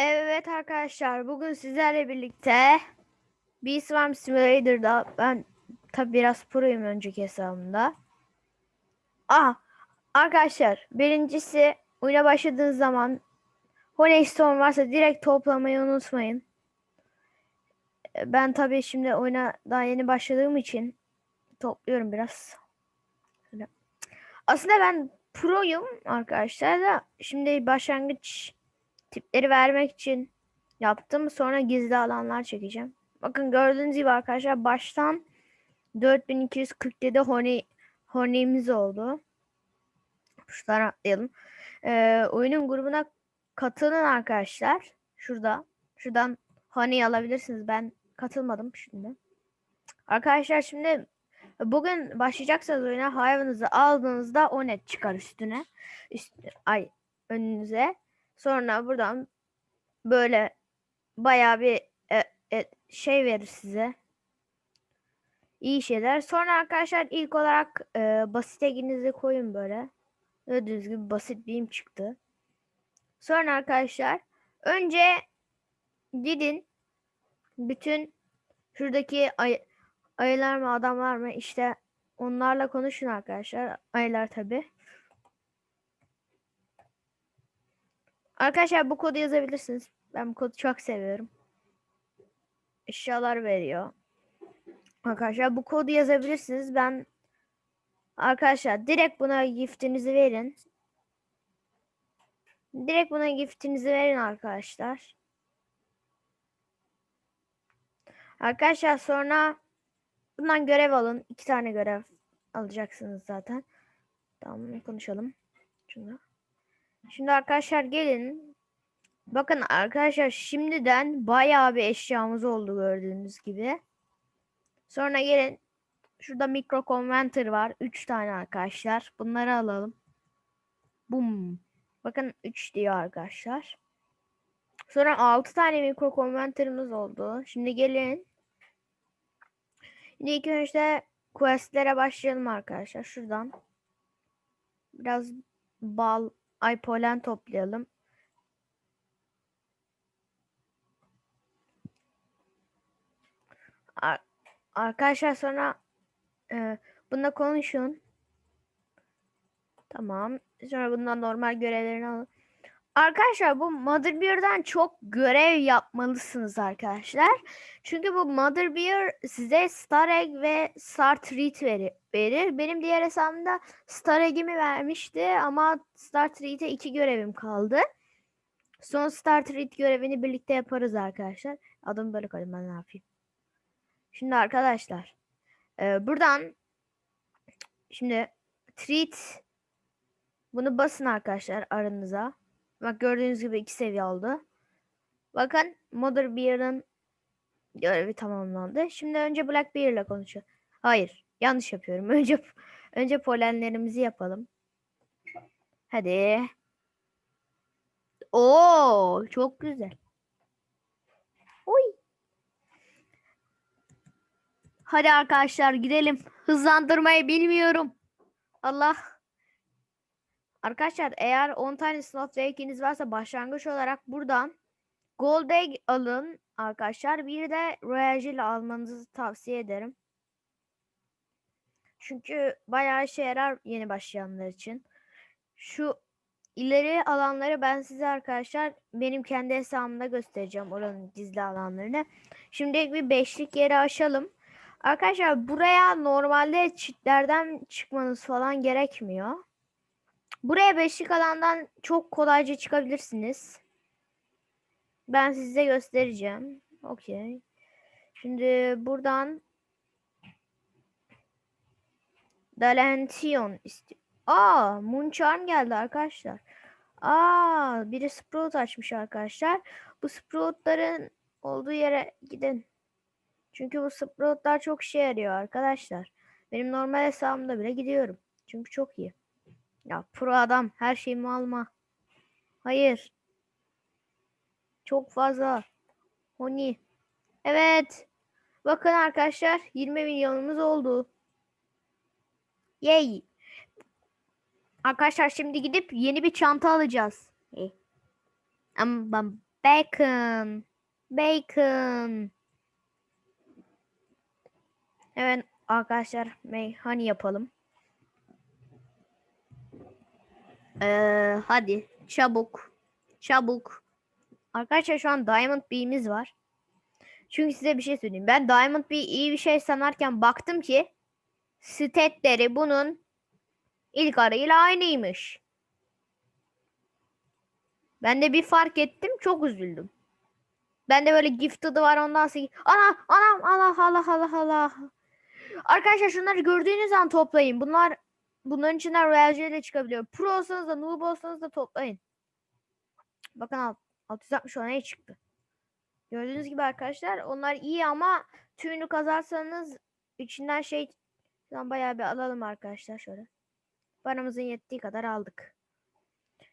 Evet arkadaşlar bugün sizlerle birlikte Bee Swarm Simulator'da ben tabi biraz proyum önceki hesabımda. Ah arkadaşlar birincisi oyuna başladığınız zaman Honey Stone varsa direkt toplamayı unutmayın. Ben tabi şimdi oyuna daha yeni başladığım için topluyorum biraz. Aslında ben proyum arkadaşlar da şimdi başlangıç tipleri vermek için yaptım. Sonra gizli alanlar çekeceğim. Bakın gördüğünüz gibi arkadaşlar baştan 4247 honey honey'imiz oldu. Şuradan atlayalım. Ee, oyunun grubuna katılın arkadaşlar. Şurada. Şuradan honey alabilirsiniz. Ben katılmadım şimdi. Arkadaşlar şimdi bugün başlayacaksanız oyuna hayvanınızı aldığınızda o net çıkar üstüne. Üst, ay önünüze. Sonra buradan böyle bayağı bir e, e, şey verir size. İyi şeyler. Sonra arkadaşlar ilk olarak e, basit eginizi koyun böyle. Gördüğünüz gibi basit bir im çıktı. Sonra arkadaşlar önce gidin bütün şuradaki ay, ayılar mı adamlar mı işte onlarla konuşun arkadaşlar. Ayılar tabi. Arkadaşlar bu kodu yazabilirsiniz. Ben bu kodu çok seviyorum. Eşyalar veriyor. Arkadaşlar bu kodu yazabilirsiniz. Ben arkadaşlar direkt buna giftinizi verin. Direkt buna giftinizi verin arkadaşlar. Arkadaşlar sonra bundan görev alın. İki tane görev alacaksınız zaten. Tamam konuşalım. Şunu. Şimdi arkadaşlar gelin. Bakın arkadaşlar şimdiden bayağı bir eşyamız oldu gördüğünüz gibi. Sonra gelin. Şurada mikro converter var. 3 tane arkadaşlar. Bunları alalım. Bum. Bakın 3 diyor arkadaşlar. Sonra 6 tane mikro converter'ımız oldu. Şimdi gelin. Şimdi ilk önce questlere başlayalım arkadaşlar. Şuradan. Biraz bal ay polen toplayalım. Ar- Arkadaşlar sonra e, bununla konuşun. Tamam. Sonra bundan normal görevlerini alın. Arkadaşlar bu Mother Bear'dan çok görev yapmalısınız arkadaşlar. Çünkü bu Mother Bear size Star Egg ve Star Treat veri- verir. Benim diğer hesabımda Star Egg'imi vermişti ama Star Treat'e iki görevim kaldı. Son Star Treat görevini birlikte yaparız arkadaşlar. Adımı böyle koydum ben ne yapayım. Şimdi arkadaşlar e, buradan şimdi Treat bunu basın arkadaşlar aranıza. Bak gördüğünüz gibi iki seviye oldu. Bakın Mother Bear'ın görevi tamamlandı. Şimdi önce Black Bear ile konuşalım. Hayır, yanlış yapıyorum. Önce önce polenlerimizi yapalım. Hadi. Oo, çok güzel. Oy. Hadi arkadaşlar gidelim. Hızlandırmayı bilmiyorum. Allah. Arkadaşlar eğer 10 tane Snowflake'iniz varsa başlangıç olarak buradan Gold Egg alın arkadaşlar. Bir de Royal almanızı tavsiye ederim. Çünkü bayağı işe yarar yeni başlayanlar için. Şu ileri alanları ben size arkadaşlar benim kendi hesabımda göstereceğim oranın gizli alanlarını. Şimdi bir beşlik yeri aşalım. Arkadaşlar buraya normalde çitlerden çıkmanız falan gerekmiyor. Buraya beşlik alandan çok kolayca çıkabilirsiniz. Ben size göstereceğim. Okey. Şimdi buradan Dalention istiyor. Aa, Moon geldi arkadaşlar. Aa, biri Sprout açmış arkadaşlar. Bu Sprout'ların olduğu yere gidin. Çünkü bu Sprout'lar çok işe yarıyor arkadaşlar. Benim normal hesabımda bile gidiyorum. Çünkü çok iyi. Ya pro adam her şeyimi alma. Hayır. Çok fazla. Honey. Evet. Bakın arkadaşlar 20 milyonumuz oldu. Yay. Arkadaşlar şimdi gidip yeni bir çanta alacağız. Hey. Am bam Bacon. Bacon. Evet arkadaşlar meyhane yapalım. Ee, hadi çabuk. Çabuk. Arkadaşlar şu an Diamond B'miz var. Çünkü size bir şey söyleyeyim. Ben Diamond B iyi bir şey sanarken baktım ki statleri bunun ilk arayla aynıymış. Ben de bir fark ettim çok üzüldüm. Ben de böyle gifted'ı var ondan sonra ana anam Allah Allah Allah Allah. Arkadaşlar şunları gördüğünüz an toplayın. Bunlar bunların içinden Royal Jelly çıkabiliyor. Pro olsanız da noob olsanız da toplayın. Bakın alt, 660 onaya çıktı. Gördüğünüz gibi arkadaşlar onlar iyi ama tüyünü kazarsanız içinden şey Şuradan bayağı bir alalım arkadaşlar şöyle. Paramızın yettiği kadar aldık.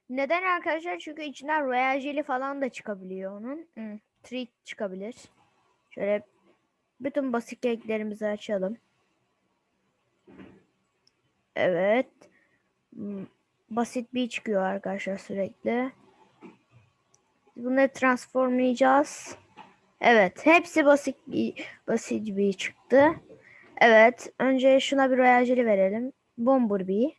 Neden arkadaşlar? Çünkü içinden Royal Jelly falan da çıkabiliyor onun. Hmm, treat çıkabilir. Şöyle bütün basit keklerimizi açalım. Evet. Hmm, Basit bir çıkıyor arkadaşlar sürekli. Bunları transformlayacağız. Evet. Hepsi basit bir, basit bir çıktı. Evet. Önce şuna bir Royal Jelly verelim. Bumblebee.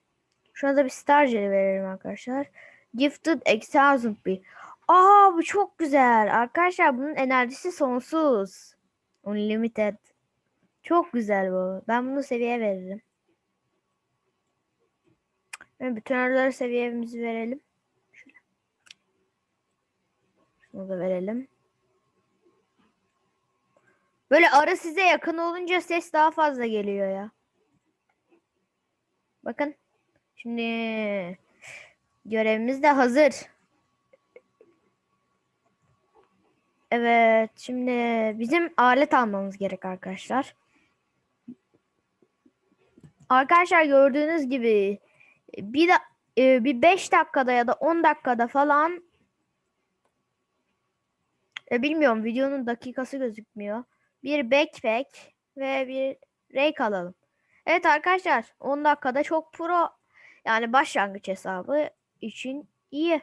Şuna da bir Star Jelly verelim arkadaşlar. Gifted Exhausted bir. Aa bu çok güzel. Arkadaşlar bunun enerjisi sonsuz. Unlimited. Çok güzel bu. Ben bunu seviye veririm. Ben bütün araları seviyemizi verelim. Şöyle. Şunu da verelim. Böyle arı size yakın olunca ses daha fazla geliyor ya. Bakın. Şimdi görevimiz de hazır. Evet, şimdi bizim alet almamız gerek arkadaşlar. Arkadaşlar gördüğünüz gibi bir e, bir 5 dakikada ya da 10 dakikada falan e, bilmiyorum videonun dakikası gözükmüyor. Bir backpack ve bir rake alalım. Evet arkadaşlar 10 dakikada çok pro yani başlangıç hesabı için iyi.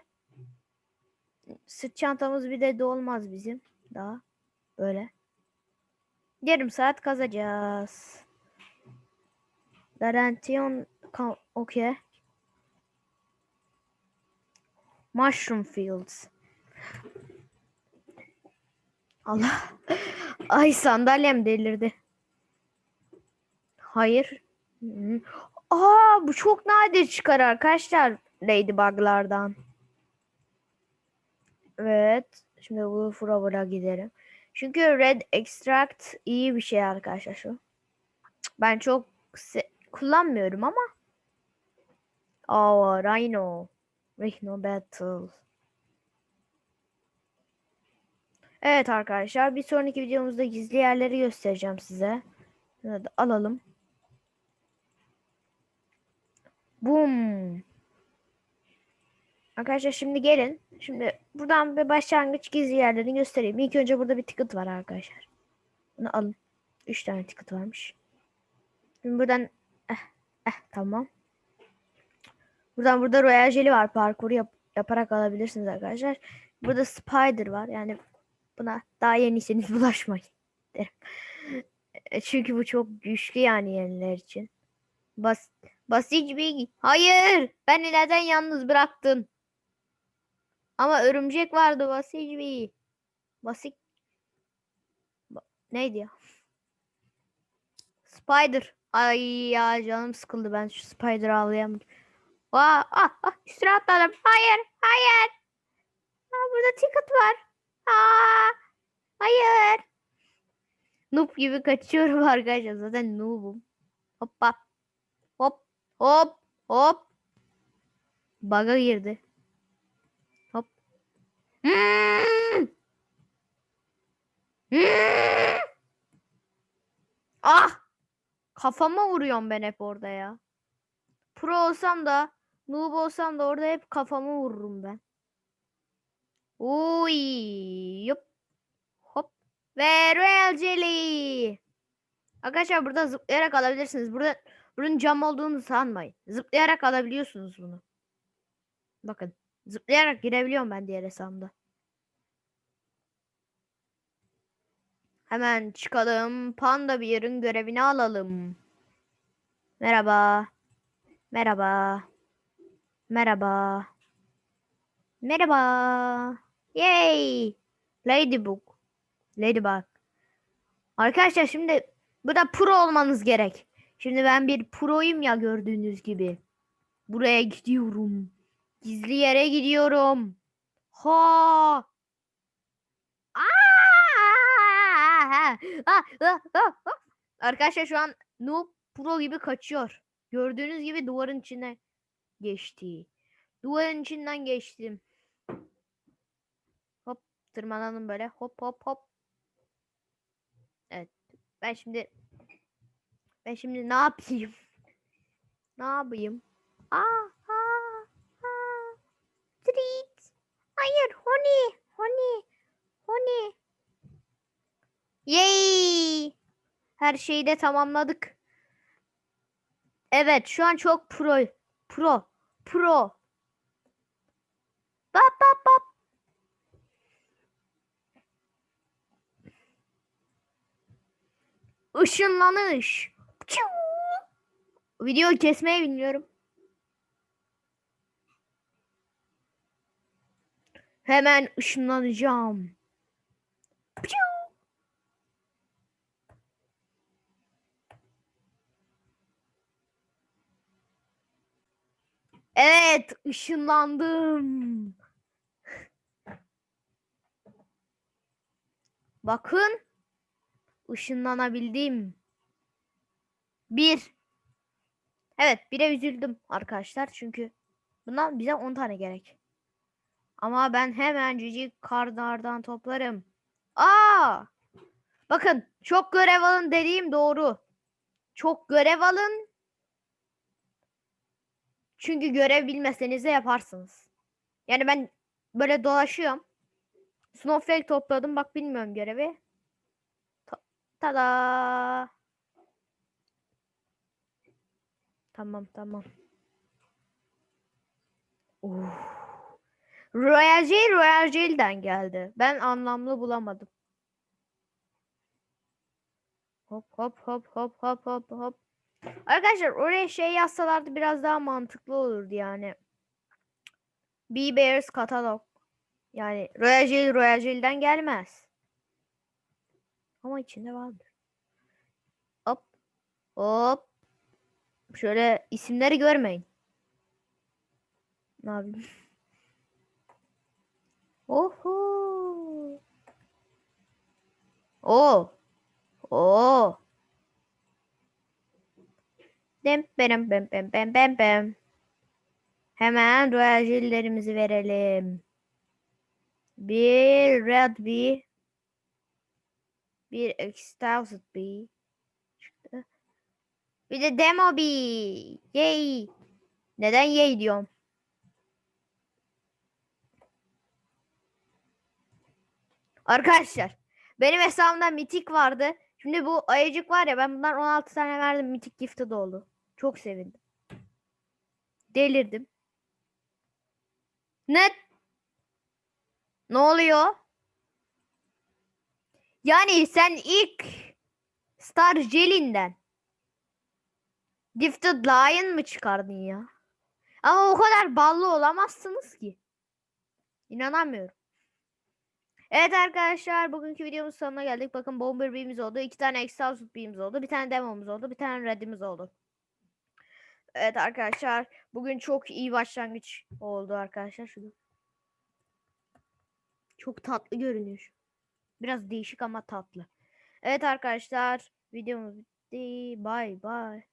Sırt çantamız bir de dolmaz bizim daha böyle. Yarım saat kazacağız. Garantiyon okey. Mushroom Fields. Allah. Ay sandalyem delirdi. Hayır. Aa bu çok nadir çıkar arkadaşlar Ladybug'lardan. Evet. Şimdi bu Flower'a gidelim. Çünkü Red Extract iyi bir şey arkadaşlar şu. Ben çok kullanmıyorum ama. Aa Rhino. Rhino Battle. Evet arkadaşlar bir sonraki videomuzda gizli yerleri göstereceğim size. Hadi alalım. Boom. Arkadaşlar şimdi gelin. Şimdi buradan bir başlangıç gizli yerlerini göstereyim. İlk önce burada bir ticket var arkadaşlar. Bunu alın. 3 tane ticket varmış. Şimdi buradan eh, eh tamam. Buradan burada Royal Jelly var. Parkuru yap yaparak alabilirsiniz arkadaşlar. Burada Spider var. Yani buna daha yeniyseniz bulaşmayın derim. E, çünkü bu çok güçlü yani yeniler için. Bas Basic bir Hayır! Beni neden yalnız bıraktın? Ama örümcek vardı Basic bir. Basik ba neydi ya? Spider. Ay ya canım sıkıldı ben şu Spider avlayamadım. Aa, ah, ah, üstüne atladım. Hayır, hayır. Aa, burada ticket var. Aa, hayır. Noob gibi kaçıyorum arkadaşlar. Zaten noob'um. Hoppa. Hop. Hop. Hop. Bug'a girdi. Hop. Hmm. Hmm. Ah. Kafama vuruyorum ben hep orada ya. Pro olsam da noob olsam da orada hep kafamı vururum ben. Uy. Yup. Hop. Ve Jelly. Arkadaşlar burada zıplayarak alabilirsiniz. Burada bunun cam olduğunu sanmayın. Zıplayarak alabiliyorsunuz bunu. Bakın. Zıplayarak girebiliyorum ben diğer hesabımda. Hemen çıkalım. Panda bir yerin görevini alalım. Merhaba. Merhaba. Merhaba. Merhaba. Yay. Ladybug. Ladybug. Arkadaşlar şimdi burada pro olmanız gerek. Şimdi ben bir proyum ya gördüğünüz gibi. Buraya gidiyorum. Gizli yere gidiyorum. Ha. Arkadaşlar şu an Noob Pro gibi kaçıyor. Gördüğünüz gibi duvarın içine geçti. Duvarın içinden geçtim. Hop tırmanalım böyle. Hop hop hop. Evet. Ben şimdi ben şimdi ne yapayım? Ne yapayım? Aa, aa, aa. Treat. Hayır, honey, honey, honey. Yay! Her şeyi de tamamladık. Evet, şu an çok pro. Pro. Pro. Bap bap bap. Işınlanış. Piu! Videoyu kesmeyi bilmiyorum. Hemen ışınlanacağım. Evet, ışınlandım. Bakın. ışınlanabildim. Bir. Evet, bire üzüldüm arkadaşlar. Çünkü bundan bize 10 tane gerek. Ama ben hemen cici karlardan toplarım. Aa! Bakın, çok görev alın dediğim doğru. Çok görev alın. Çünkü görev bilmeseniz de yaparsınız. Yani ben böyle dolaşıyorum. Snowflake topladım. Bak bilmiyorum görevi. Ta- Tada. Tamam tamam. Oh. Royal Jail Royal Jail'den geldi. Ben anlamlı bulamadım. Hop hop hop hop hop hop hop. Arkadaşlar oraya şey yazsalardı biraz daha mantıklı olurdu yani. B Bears katalog. Yani Royal Jail Royal Jail'den gelmez. Ama içinde vardır. Hop. Hop. Şöyle isimleri görmeyin. Ne yapayım? Oho. Oo. Oo. Dem bem bem bem bem bem bem. Hemen royal jellerimizi verelim. Bir red bee. Bir exhausted bee. Çıktı. Bir de demo bee. Yay. Neden yay diyorum? Arkadaşlar benim hesabımda mitik vardı. Şimdi bu ayıcık var ya ben bundan 16 tane verdim mitik gifted oldu. Çok sevindim. Delirdim. Ne? Ne oluyor? Yani sen ilk Star Jelly'nden Gifted Lion mı çıkardın ya? Ama o kadar ballı olamazsınız ki. İnanamıyorum. Evet arkadaşlar bugünkü videomuz sonuna geldik. Bakın Bomber Beam'imiz oldu. iki tane Exhaust Beam'imiz oldu. Bir tane Demo'muz oldu. Bir tane Red'imiz oldu. Evet arkadaşlar bugün çok iyi başlangıç oldu arkadaşlar. Şunu. Çok tatlı görünüyor. Biraz değişik ama tatlı. Evet arkadaşlar videomuz bitti. Bye bye.